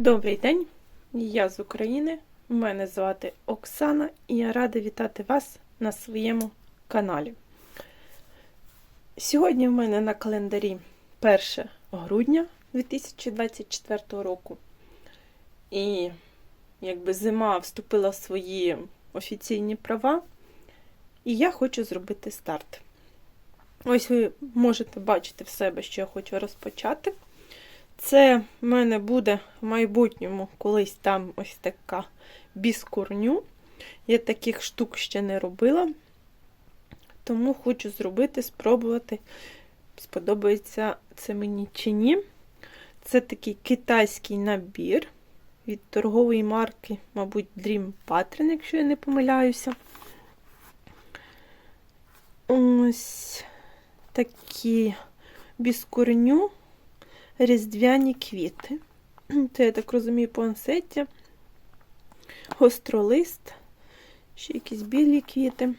Добрий день, я з України. Мене звати Оксана і я рада вітати вас на своєму каналі. Сьогодні в мене на календарі 1 грудня 2024 року. І якби зима вступила в свої офіційні права, і я хочу зробити старт. Ось ви можете бачити в себе, що я хочу розпочати. Це в мене буде в майбутньому колись там ось така біскурню. Я таких штук ще не робила, тому хочу зробити, спробувати, сподобається це мені чи ні. Це такий китайський набір від торгової марки, мабуть, Dream Pattern, якщо я не помиляюся. Ось такі біскурню різдвяні квіти. Це, я так розумію, пуансеття, гостролист, ще якісь білі квіти.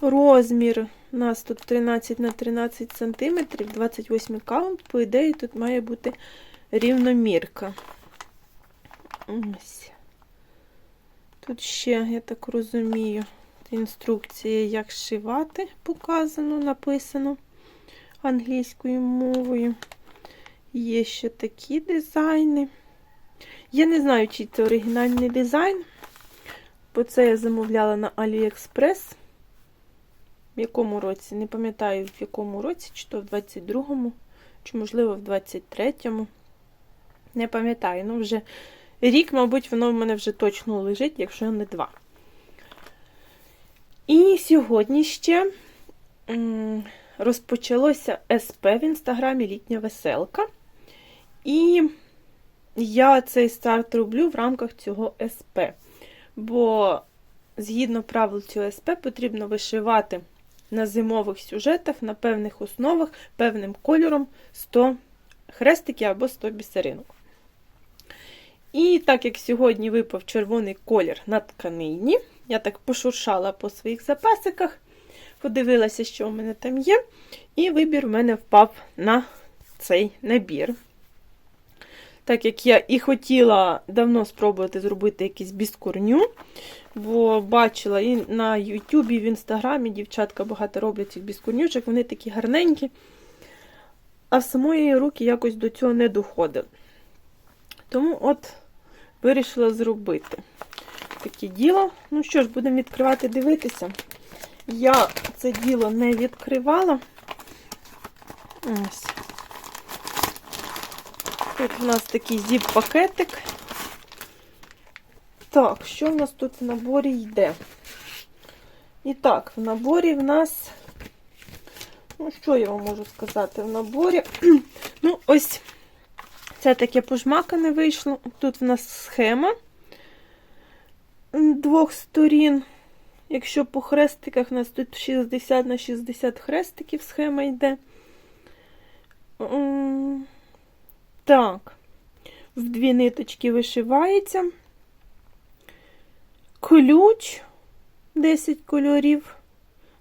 Розмір у нас тут 13 на 13 см, 28 каунт, по ідеї, тут має бути рівномірка. Ось. Тут ще, я так розумію, інструкція, як шивати, показано, написано англійською мовою. Є ще такі дизайни. Я не знаю, чи це оригінальний дизайн, бо це я замовляла на AliExpress. В якому році? Не пам'ятаю, в якому році, чи то в 22-му, чи, можливо, в 23-му. Не пам'ятаю, ну вже рік, мабуть, воно в мене вже точно лежить, якщо не два. І сьогодні ще розпочалося СП в інстаграмі Літня веселка. І я цей старт роблю в рамках цього СП. Бо, згідно правил цього СП, потрібно вишивати на зимових сюжетах, на певних основах, певним кольором 100 хрестиків або 100 бісеринок. І так як сьогодні випав червоний колір на тканині, я так пошуршала по своїх запасиках, подивилася, що у мене там є, і вибір в мене впав на цей набір. Так як я і хотіла давно спробувати зробити якийсь біскурню, бо бачила і на Ютубі, і в Інстаграмі дівчатка багато роблять цих біскурнючок, вони такі гарненькі. А в самої руки якось до цього не доходили. Тому от вирішила зробити таке діло. Ну що ж, будемо відкривати, дивитися. Я це діло не відкривала. Ось. Тут у нас такий зіп-пакетик. Так, що в нас тут в наборі йде? І так, в наборі в нас, ну, що я вам можу сказати? В наборі, ну, ось це таке пожмакане вийшло. Тут в нас схема двох сторін. Якщо по хрестиках у нас тут 60 на 60 хрестиків схема йде. Так, в дві ниточки вишивається. Ключ 10 кольорів,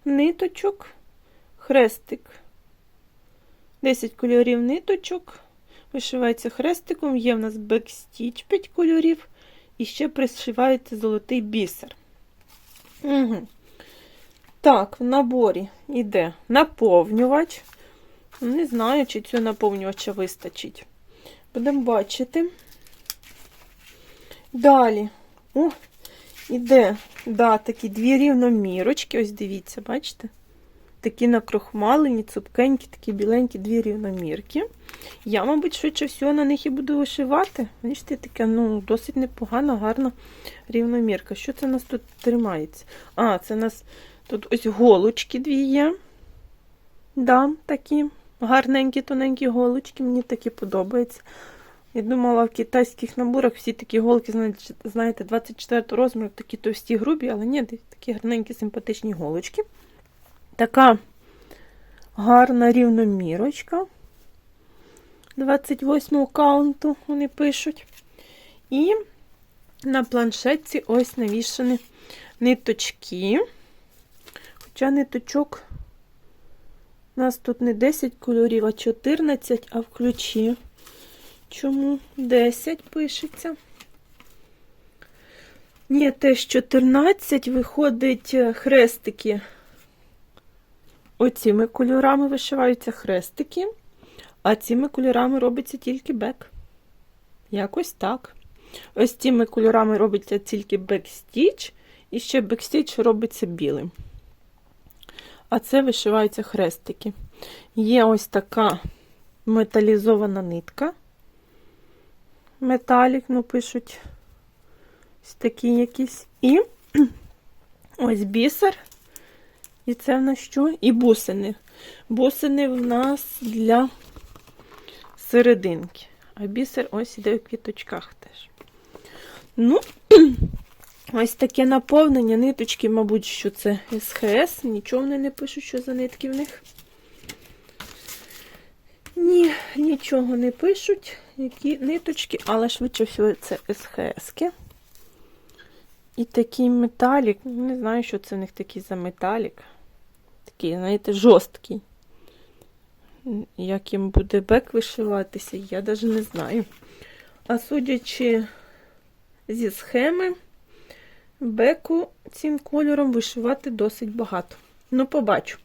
ниточок, хрестик. 10 кольорів ниточок. Вишивається хрестиком, є в нас бекстіч 5 кольорів, і ще пришивається золотий бісер. Угу. Так, в наборі йде наповнювач. Не знаю, чи цього наповнювача вистачить. Будемо бачити. Далі, о, іде, да, такі дві рівномірочки. Ось дивіться, бачите? Такі накрохмалені, цупкенькі, такі біленькі дві рівномірки. Я, мабуть, швидше всього на них і буду вишивати. Бачите, таке, ну, досить непогана, гарна рівномірка. Що це у нас тут тримається? А, це у нас тут ось голочки дві є. Да, такі гарненькі, тоненькі голочки, мені такі подобаються. Я думала, в китайських наборах всі такі голки, знаєте, 24 розміру, такі товсті грубі, але ні, такі гарненькі, симпатичні голочки. Така гарна рівномірочка. 28 каунту вони пишуть. І на планшетці ось навішані ниточки. Хоча ниточок у нас тут не 10 кольорів, а 14, а в ключі. Чому 10 пишеться? Ні, теж 14 виходить е, хрестики. Оціми кольорами вишиваються хрестики, а цими кольорами робиться тільки бек. Якось так. Ось цими кольорами робиться тільки бекстіч, і ще бекстіч робиться білим. А це вишиваються хрестики. Є ось така металізована нитка. Металік, ну, пишуть ось такі якісь. І ось бісер. І це в нас що? І бусини. Бусини в нас для серединки. А бісер ось іде в квіточках теж. Ну, ось таке наповнення. Ниточки, мабуть, що це СХС. Нічого вони не пишуть, що за нитки в них. Ні, нічого не пишуть, які ниточки, але швидше всього це СХС-ки. І такий металік. Не знаю, що це в них такий за металік. Такий, знаєте, жорсткий. Як їм буде бек вишиватися, я навіть не знаю. А судячи зі схеми, беку цим кольором вишивати досить багато. Ну, побачу,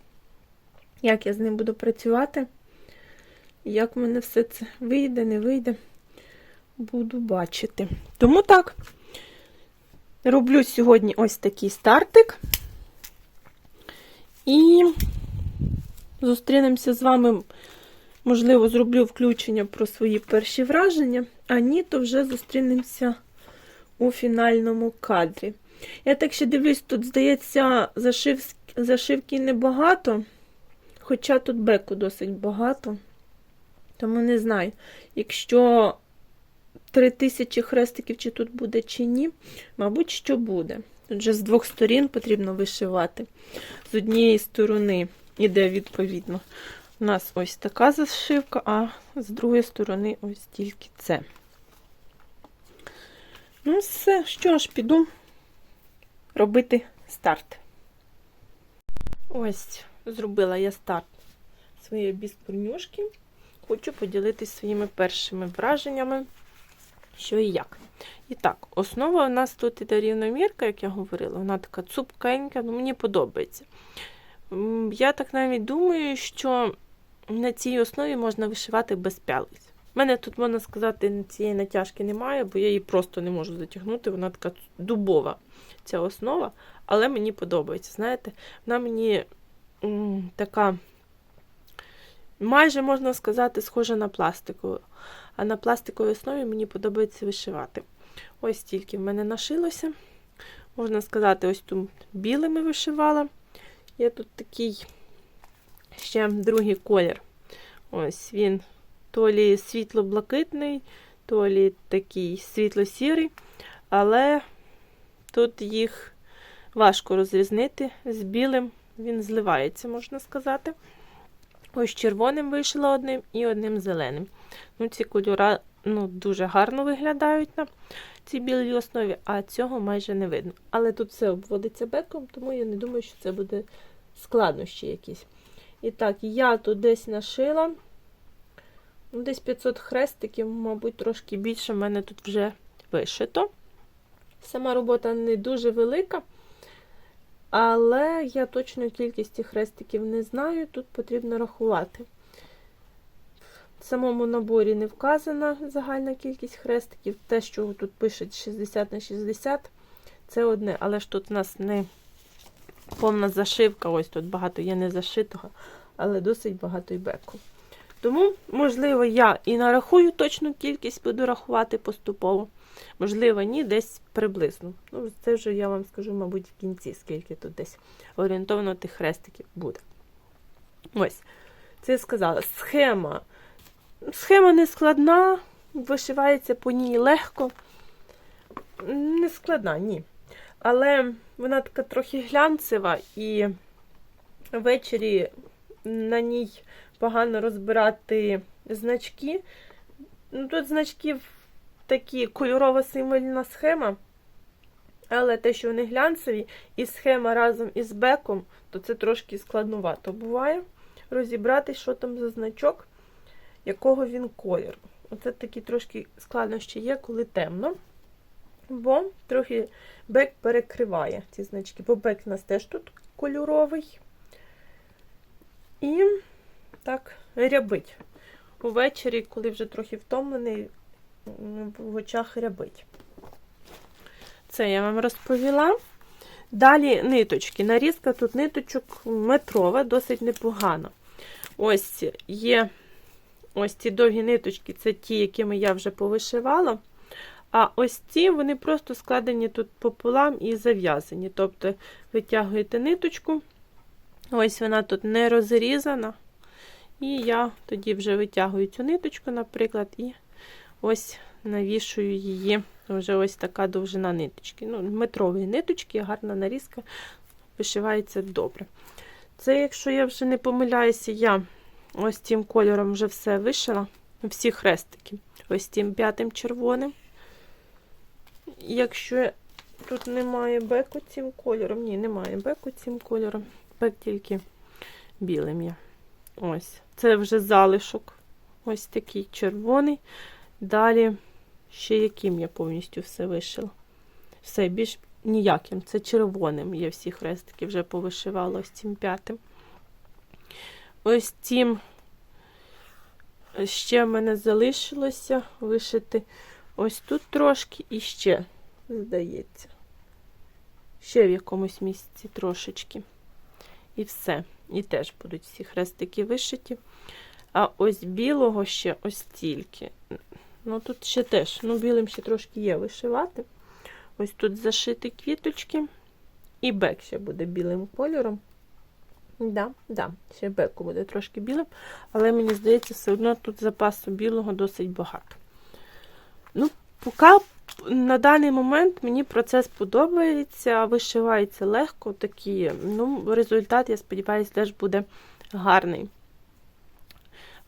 як я з ним буду працювати. Як в мене все це вийде, не вийде, буду бачити. Тому так, роблю сьогодні ось такий стартик. І зустрінемося з вами, можливо, зроблю включення про свої перші враження, а ні, то вже зустрінемося у фінальному кадрі. Я так ще дивлюсь, тут, здається, зашив... зашивки небагато, хоча тут беку досить багато. Тому не знаю, якщо 3000 хрестиків, чи тут буде, чи ні, мабуть, що буде. Тут вже з двох сторін потрібно вишивати. З однієї сторони іде відповідно. У нас ось така зашивка, а з другої сторони ось тільки це. Ну, все, що ж, піду робити старт. Ось, зробила я старт своєї біскурнюшки. Хочу поділитися своїми першими враженнями, що і як. І так, основа у нас тут іде рівномірка, як я говорила, вона така цупкенька, ну мені подобається. Я так навіть думаю, що на цій основі можна вишивати без пялиць. У мене тут, можна сказати, цієї натяжки немає, бо я її просто не можу затягнути. Вона така дубова, ця основа, але мені подобається. Знаєте, вона мені м, така, майже можна сказати, схожа на пластикову. А на пластиковій основі мені подобається вишивати. Ось тільки в мене нашилося. Можна сказати, ось тут білими вишивала. Є тут такий ще другий колір. Ось він то лі світло-блакитний, то лі такий світло-сірий, але тут їх важко розрізнити. З білим він зливається, можна сказати. Ось червоним вийшло одним і одним зеленим. Ну, Ці кольори ну, дуже гарно виглядають на цій білій основі, а цього майже не видно. Але тут все обводиться беком, тому я не думаю, що це буде складнощі якісь. І так, я тут десь нашила. Ну, Десь 500 хрестиків, мабуть, трошки більше в мене тут вже вишито. Сама робота не дуже велика, але я точну кількість хрестиків не знаю, тут потрібно рахувати. В самому наборі не вказана загальна кількість хрестиків. Те, що тут пишуть 60 на 60, це одне, але ж тут у нас не повна зашивка, ось тут багато є не зашитого, але досить багато і беку. Тому, можливо, я і нарахую точну кількість, буду рахувати поступово. Можливо, ні, десь приблизно. Ну, Це вже я вам скажу, мабуть, в кінці, скільки тут десь орієнтовно тих хрестиків буде. Ось, це я сказала. Схема. Схема не складна, вишивається по ній легко. Не складна, ні. Але вона така трохи глянцева, і ввечері на ній погано розбирати значки. Ну, Тут значків такі кольорова символьна схема, але те, що вони глянцеві, і схема разом із беком, то це трошки складнувато буває розібрати, що там за значок. якого він кольору. Оце такі трошки складнощі є, коли темно. Бо трохи бек перекриває ці значки. Бо бек у нас теж тут кольоровий. І так рябить. Увечері, коли вже трохи втомлений, в очах рябить. Це я вам розповіла. Далі ниточки. Нарізка тут ниточок метрова, досить непогана. Ось є ось ці довгі ниточки, це ті, якими я вже повишивала. А ось ці, вони просто складені тут пополам і зав'язані. Тобто витягуєте ниточку, ось вона тут не розрізана. І я тоді вже витягую цю ниточку, наприклад, і ось навішую її. Вже ось така довжина ниточки. Ну, метрові ниточки, гарна нарізка, вишивається добре. Це, якщо я вже не помиляюся, я ось цим кольором вже все вишила, всі хрестики. Ось цим п'ятим червоним. Якщо тут немає беку цим кольором, ні, немає беку цим кольором, бек тільки білим є. Ось, це вже залишок. Ось такий червоний. Далі ще яким я повністю все вишила. Все, більш ніяким. Це червоним. Я всі хрестики вже повишивала ось цим п'ятим. Ось цим ще в мене залишилося вишити ось тут трошки і ще, здається. Ще в якомусь місці трошечки. І все. І теж будуть всі хрестики вишиті. А ось білого ще ось тільки. Ну, тут ще теж, ну, білим ще трошки є вишивати. Ось тут зашиті квіточки. І бек ще буде білим кольором. Да, да, ще беку буде трошки білим, але мені здається, все одно тут запасу білого досить багато. Ну, поки на даний момент мені процес подобається, вишивається легко, такі, ну, результат, я сподіваюся, теж буде гарний.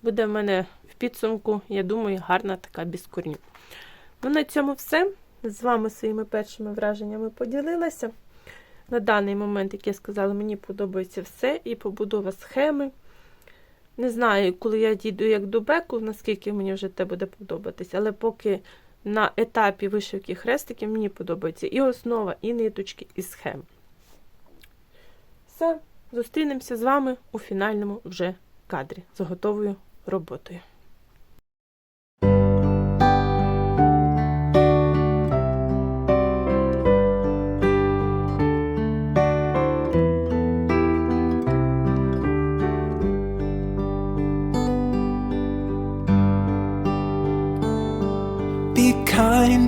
Буде в мене в підсумку, я думаю, гарна така біскорню. Ну, на цьому все. З вами своїми першими враженнями поділилася. На даний момент, як я сказала, мені подобається все і побудова схеми. Не знаю, коли я дійду як до беку, наскільки мені вже те буде подобатися, але поки на етапі вишивки хрестиків мені подобається і основа, і ниточки, і схеми. Все, зустрінемося з вами у фінальному вже кадрі з готовою роботою.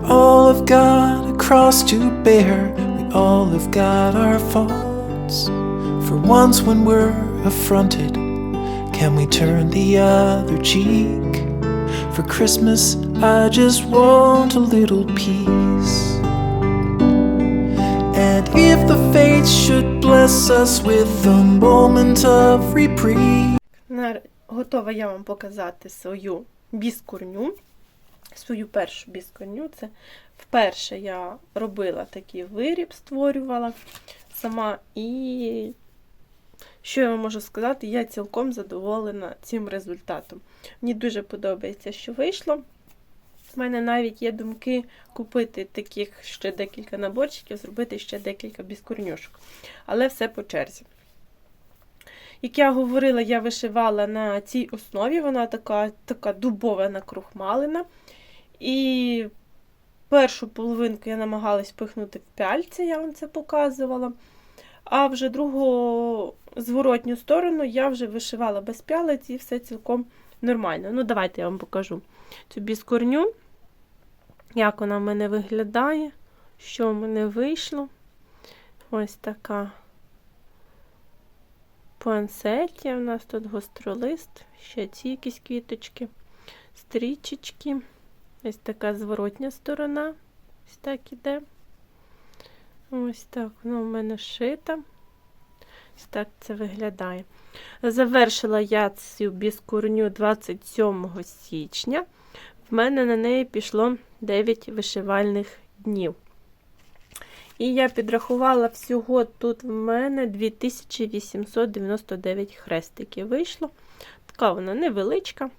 We all have got a cross to bear, we all have got our faults. For once, when we're affronted, can we turn the other cheek? For Christmas, I just want a little peace. And if the fates should bless us with a moment of reprieve. На- Готова я вам показати свою біскурню, Свою першу біскурню. Це вперше я робила такий виріб, створювала сама. І що я вам можу сказати, я цілком задоволена цим результатом. Мені дуже подобається, що вийшло. У мене навіть є думки купити таких ще декілька наборчиків, зробити ще декілька біскурнюшок. Але все по черзі. Як я говорила, я вишивала на цій основі, вона така така дубова накрухмалена. І першу половинку я намагалась пихнути в пяльці, я вам це показувала. А вже другу зворотню сторону я вже вишивала без пялиць і все цілком нормально. Ну, давайте я вам покажу цю біскорню, як вона в мене виглядає, що в мене вийшло. Ось така пуансеті. У нас тут гостролист, ще ці якісь квіточки, стрічечки. Ось така зворотня сторона. Ось так іде. Ось так воно в мене шита. Ось так це виглядає. Завершила я цю біскурню 27 січня. В мене на неї пішло 9 вишивальних днів. І я підрахувала всього тут в мене 2899 хрестиків вийшло. Така вона невеличка.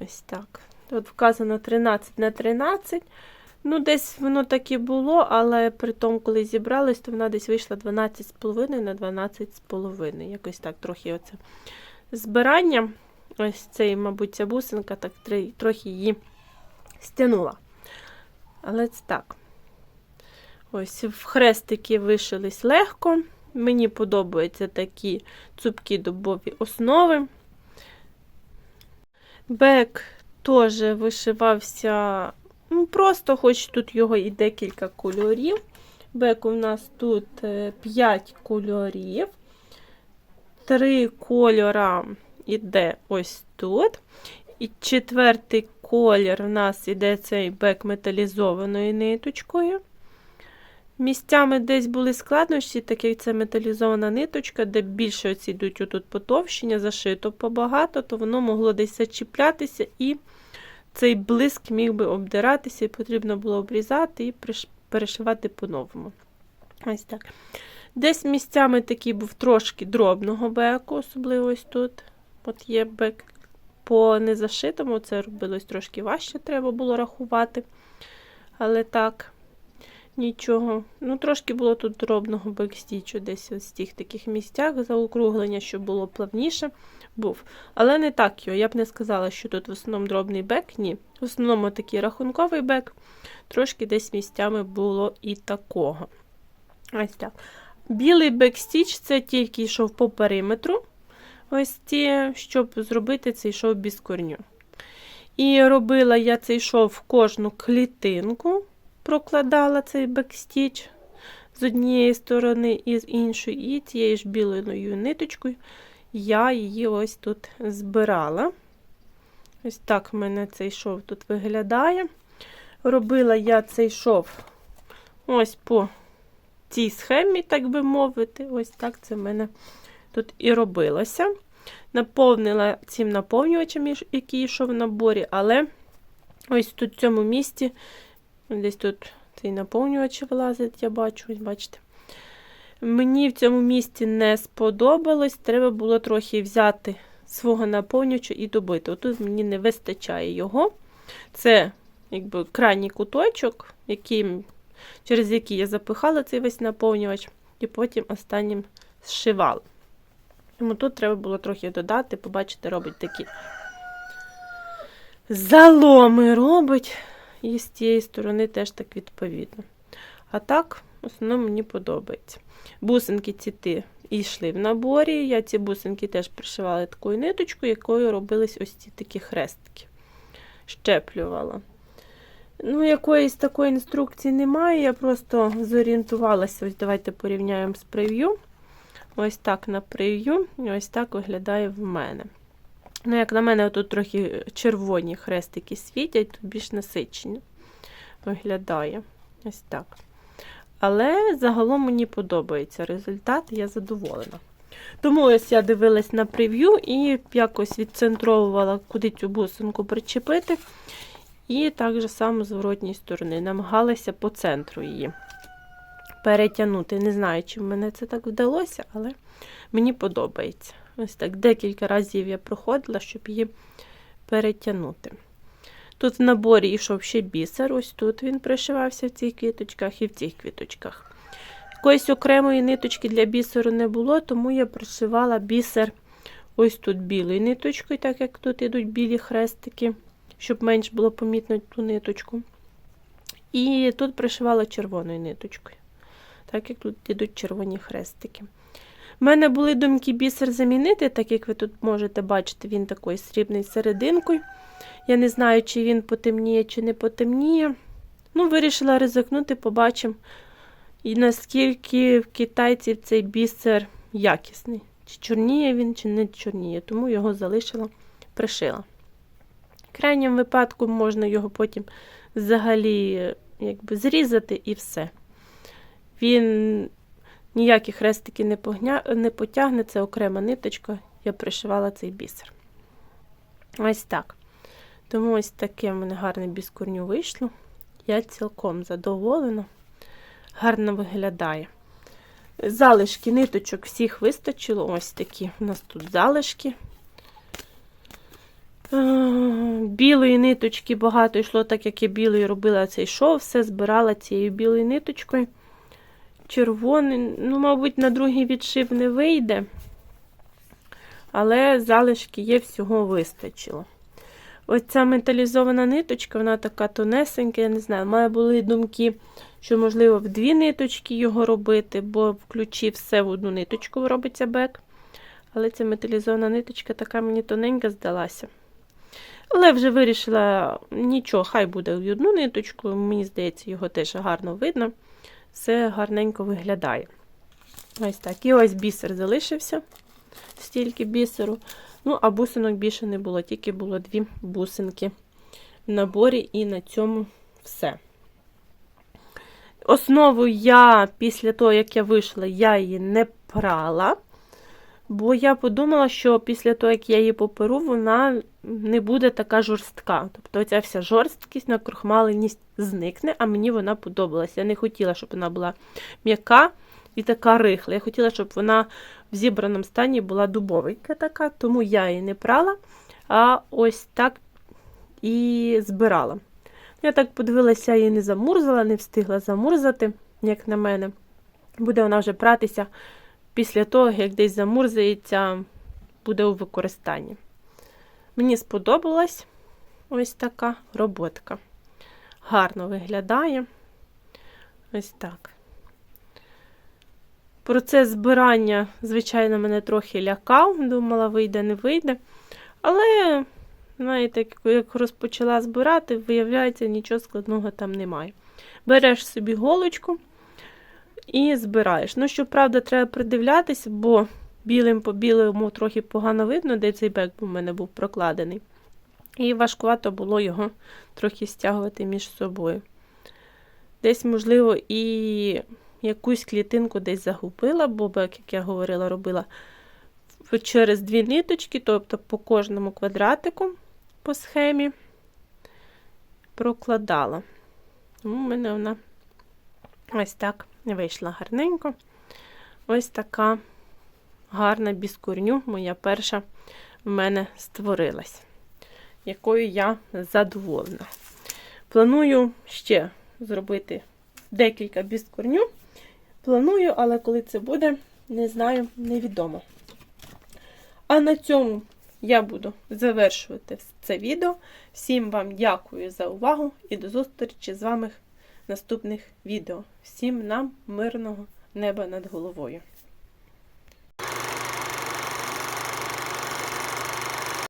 Ось так. Тут вказано 13 на 13. Ну, десь воно так і було, але при тому, коли зібралось, то вона десь вийшла 12,5 на 12,5. Якось так трохи оце збирання. Ось цей, мабуть, ця бусинка так трохи її стягнула. Але це так. Ось в хрестики вишились легко. Мені подобаються такі цупкі дубові основи. Бек теж вишивався ну, просто, хоч тут його і декілька кольорів. Бек у нас тут 5 кольорів. Три кольора іде ось тут. І четвертий колір у нас іде цей бек металізованою ниточкою. Місцями десь були складнощі, так як це металізована ниточка, де більше оці йдуть отут потовщення, зашито побагато, то воно могло десь зачіплятися, і цей блиск міг би обдиратися, і потрібно було обрізати і перешивати по-новому. Ось так. Десь місцями такий був трошки дробного беку, особливо ось тут. От є бек по незашитому, це робилось трошки важче, треба було рахувати. Але так, нічого. Ну, трошки було тут дробного бекстічу, десь ось в тих таких місцях заокруглення, щоб було плавніше, був. Але не так його. Я б не сказала, що тут в основному дробний бек. Ні. В основному такий рахунковий бек. Трошки десь місцями було і такого. Ось так. Білий бекстіч це тільки йшов по периметру. Ось ті, щоб зробити цей шов без корню. І робила я цей шов в кожну клітинку, прокладала цей бекстіч з однієї сторони і з іншої, і цією ж білою ниточкою я її ось тут збирала. Ось так в мене цей шов тут виглядає. Робила я цей шов ось по цій схемі, так би мовити. Ось так це в мене тут і робилося. Наповнила цим наповнювачем, який йшов в наборі, але ось тут в цьому місці, десь тут цей наповнювач вилазить, я бачу, бачите. Мені в цьому місці не сподобалось, треба було трохи взяти свого наповнювача і добити. Отут мені не вистачає його. Це якби крайній куточок, яким, через який я запихала цей весь наповнювач, і потім останнім зшивала. Тому тут треба було трохи додати, побачите, робить такі заломи робить. І з тієї сторони теж так відповідно. А так, основному мені подобається. Бусинки ці ти йшли в наборі. Я ці бусинки теж пришивала такою ниточкою, якою робились ось ці такі хрестики. Щеплювала. Ну, якоїсь такої інструкції немає. Я просто зорієнтувалася. Ось давайте порівняємо з прев'ю. Ось так на прев'ю, ось так виглядає в мене. Ну, як на мене, тут трохи червоні хрестики світять, тут більш насичені виглядає. Ось так. Але загалом мені подобається результат, я задоволена. Тому ось я дивилась на прев'ю і якось відцентровувала, куди цю бусинку причепити. І так же само з зворотньої сторони. Намагалася по центру її перетягнути. Не знаю, чи в мене це так вдалося, але мені подобається. Ось так декілька разів я проходила, щоб її перетягнути. Тут в наборі йшов ще бісер, ось тут він пришивався в цих квіточках і в цих квіточках. Якоїсь окремої ниточки для бісеру не було, тому я пришивала бісер ось тут білою ниточкою, так як тут йдуть білі хрестики, щоб менш було помітно ту ниточку. І тут пришивала червоною ниточкою, так як тут йдуть червоні хрестики. У мене були думки бісер замінити, так як ви тут можете бачити, він такий срібний серединкою. Я не знаю, чи він потемніє, чи не потемніє. Ну, вирішила ризикнути, побачимо, і наскільки в китайців цей бісер якісний. чи чорніє він, чи не чорніє, тому його залишила, пришила. В крайньому випадку можна його потім взагалі якби, зрізати і все. Він ніякі хрестики не, погня... не потягне, це окрема ниточка. Я пришивала цей бісер. Ось так. Тому ось таке в мене гарне біскурню вийшло. Я цілком задоволена. Гарно виглядає. Залишки ниточок всіх вистачило. Ось такі. У нас тут залишки. Білої ниточки багато йшло, так як я білою робила цей шов, все збирала цією білою ниточкою. Червоний, ну, мабуть, на другий відшив не вийде, але залишки є, всього вистачило. Ось ця металізована ниточка, вона така тонесенька, я не знаю, має були думки, що, можливо, в дві ниточки його робити, бо в ключі все в одну ниточку робиться бек. Але ця металізована ниточка така мені тоненька здалася. Але вже вирішила, нічого, хай буде в одну ниточку, мені здається, його теж гарно видно. Все гарненько виглядає. Ось так. І ось бісер залишився, стільки бісеру. Ну, а бусинок більше не було, тільки було дві бусинки в наборі, і на цьому все. Основу я після того, як я вийшла, я її не прала. Бо я подумала, що після того, як я її поперу, вона не буде така жорстка. Тобто ця вся жорсткість, накрохмаленість зникне, а мені вона подобалася. Я не хотіла, щоб вона була м'яка і така рихла. Я хотіла, щоб вона в зібраному стані була дубовенька така, тому я її не прала, а ось так і збирала. Я так подивилася, її не замурзала, не встигла замурзати, як на мене. Буде вона вже пратися після того, як десь замурзається, буде у використанні. Мені сподобалась ось така роботка. Гарно виглядає. Ось так. Процес збирання, звичайно, мене трохи лякав, думала, вийде, не вийде. Але, знаєте, як розпочала збирати, виявляється, нічого складного там немає. Береш собі голочку і збираєш. Ну, щоправда, треба придивлятися, бо білим по білому трохи погано видно, де цей бек у мене був прокладений. І важкувато було його трохи стягувати між собою. Десь, можливо, і якусь клітинку десь загубила, бо бек, як я говорила, робила через дві ниточки, тобто по кожному квадратику по схемі прокладала. Тому в мене вона ось так вийшла гарненько. Ось така гарна біскурню, моя перша в мене створилась, якою я задоволена. Планую ще зробити декілька біскурню. Планую, але коли це буде, не знаю, невідомо. А на цьому я буду завершувати це відео. Всім вам дякую за увагу і до зустрічі з вами в наступних відео. Всім нам мирного неба над головою!